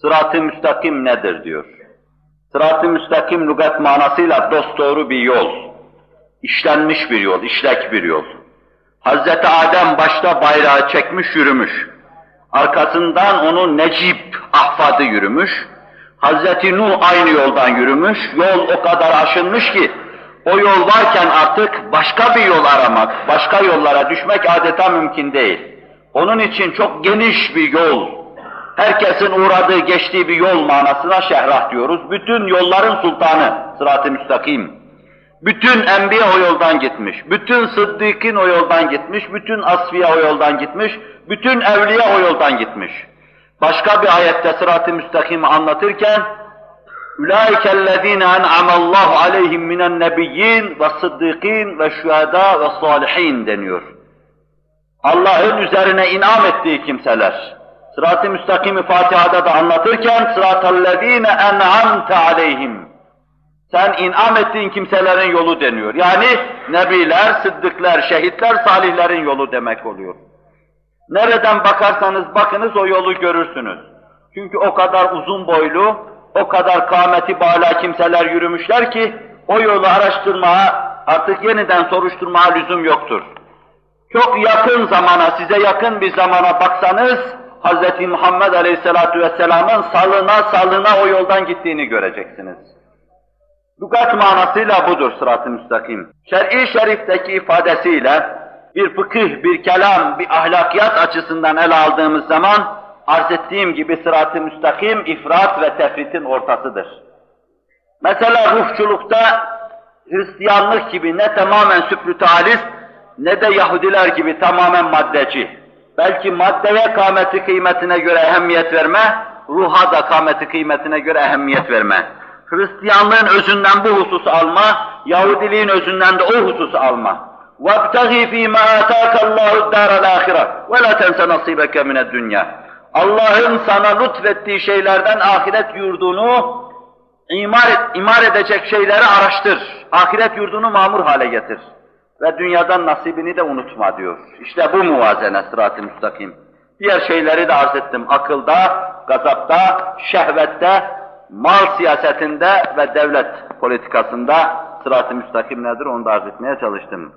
Sırat-ı müstakim nedir diyor. Sırat-ı müstakim lügat manasıyla dosdoğru bir yol. işlenmiş bir yol, işlek bir yol. Hz. Adem başta bayrağı çekmiş yürümüş. Arkasından onu Necip ahfadı yürümüş. Hazreti Nuh aynı yoldan yürümüş. Yol o kadar aşınmış ki o yol varken artık başka bir yol aramak, başka yollara düşmek adeta mümkün değil. Onun için çok geniş bir yol, herkesin uğradığı, geçtiği bir yol manasına şehrah diyoruz. Bütün yolların sultanı, sırat-ı müstakim. Bütün enbiya o yoldan gitmiş, bütün sıddıkın o yoldan gitmiş, bütün asfiya o yoldan gitmiş, bütün evliya o yoldan gitmiş. Başka bir ayette sırat-ı müstakimi anlatırken اُولَٰئِكَ الَّذ۪ينَ اَنْعَمَ اللّٰهُ عَلَيْهِمْ مِنَ النَّبِيِّينَ وَالصِّدِّقِينَ وَالشُّهَدَاءِ وَالصَّالِح۪ينَ deniyor. Allah'ın üzerine inam ettiği kimseler. Sırat-ı müstakimi Fatiha'da da anlatırken صِرَاتَ الَّذ۪ينَ اَنْعَمْتَ عَلَيْهِمْ Sen inam ettiğin kimselerin yolu deniyor. Yani nebiler, sıddıklar, şehitler, salihlerin yolu demek oluyor. Nereden bakarsanız bakınız o yolu görürsünüz. Çünkü o kadar uzun boylu, o kadar kâmeti bâlâ kimseler yürümüşler ki o yolu araştırmaya, artık yeniden soruşturmaya lüzum yoktur. Çok yakın zamana, size yakın bir zamana baksanız, Hz. Muhammed Aleyhisselatü Vesselam'ın salına salına o yoldan gittiğini göreceksiniz. Lugat manasıyla budur sırat-ı müstakim. Şer'i şerifteki ifadesiyle bir fıkıh, bir kelam, bir ahlakiyat açısından ele aldığımız zaman arz ettiğim gibi sırat-ı müstakim ifrat ve tefritin ortasıdır. Mesela ruhçulukta Hristiyanlık gibi ne tamamen süprütalist ne de Yahudiler gibi tamamen maddeci. Belki maddeye kâmeti kıymetine göre ehemmiyet verme, ruha da kâmeti kıymetine göre ehemmiyet verme. Hristiyanlığın özünden bu hususu alma, Yahudiliğin özünden de o hususu alma. وَابْتَغِي ف۪ي مَا آتَاكَ اللّٰهُ الدَّارَ الْآخِرَةِ وَلَا تَنْسَ نَصِيبَكَ مِنَ الدُّنْيَا Allah'ın sana lütfettiği şeylerden ahiret yurdunu imar, imar edecek şeyleri araştır. Ahiret yurdunu mamur hale getir. Ve dünyadan nasibini de unutma diyor. İşte bu muvazene sırat-ı müstakim. Diğer şeyleri de arz ettim. Akılda, gazapta, şehvette, mal siyasetinde ve devlet politikasında sırat-ı müstakim nedir onu da arz etmeye çalıştım.